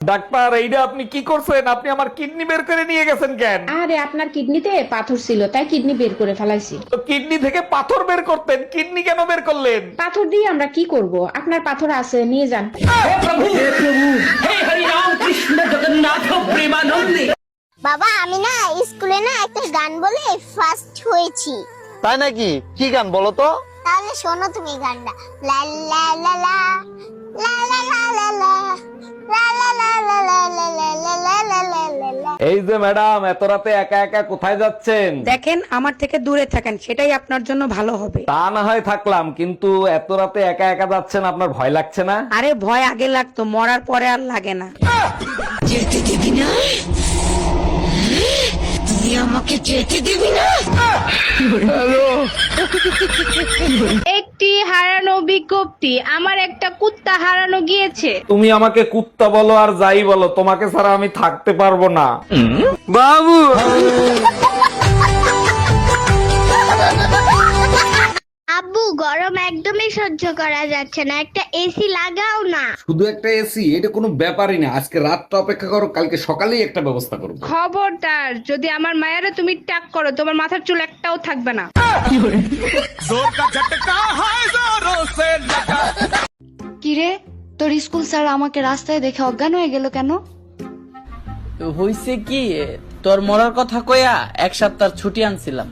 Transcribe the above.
Doctor এইটা আপনি কি করছেন? আপনি আমার কিডনি বের করে নিয়ে গেছেন কেন? আরে আপনার কিডনিতে পাথর ছিল তাই কিডনি বের করে ফেলাইছি। তো কিডনি থেকে পাথর বের করতেন কিডনি কেন বের করলেন? পাথর দিয়ে আমরা কি করব? আপনার পাথর আছে নিয়ে যান। হে প্রভু হে প্রভু হে হরি রাম কৃষ্ণ জগন্নাথ প্রেমানন্দে। বাবা আমি না স্কুলে না একটা গান বলে ফার্স্ট হয়েছি। তাই নাকি? কি গান বলো তো? তাহলে শোনো তুমি গানটা। লা লা লা লা লা লা এই যে ম্যাডাম এত রাতে একা একা কোথায় যাচ্ছেন? দেখেন আমার থেকে দূরে থাকেন সেটাই আপনার জন্য ভালো হবে। তা না হয় থাকলাম কিন্তু এত রাতে একা একা যাচ্ছেন আপনার ভয় লাগছে না? আরে ভয় আগে লাগতো মরার পরে আর লাগে না। একটি হারানো বিজ্ঞপ্তি। আমার একটা কুত্তা হারানো গিয়েছে। তুমি আমাকে কুত্তা বলো আর যাই বলো তোমাকে ছাড়া আমি থাকতে পারব না। আব্বু সহ্য করা যাচ্ছে না। একটা এসি লাগাও না। শুধু একটা এসি এটা কোনো ব্যাপারই না। আজকে রাতটা অপেক্ষা করো কালকে সকালেই একটা ব্যবস্থা করব খবরদার যদি আমার মায়েরা তুমি টাক করো তোমার মাথার চুল একটাও থাকবে না। কিরে তোর স্কুল স্যার আমাকে রাস্তায় দেখে অজ্ঞান হয়ে গেল কেন? হইছে কি তোর মরার কথা কয়া এক সপ্তাহ ছুটি আনছিলাম।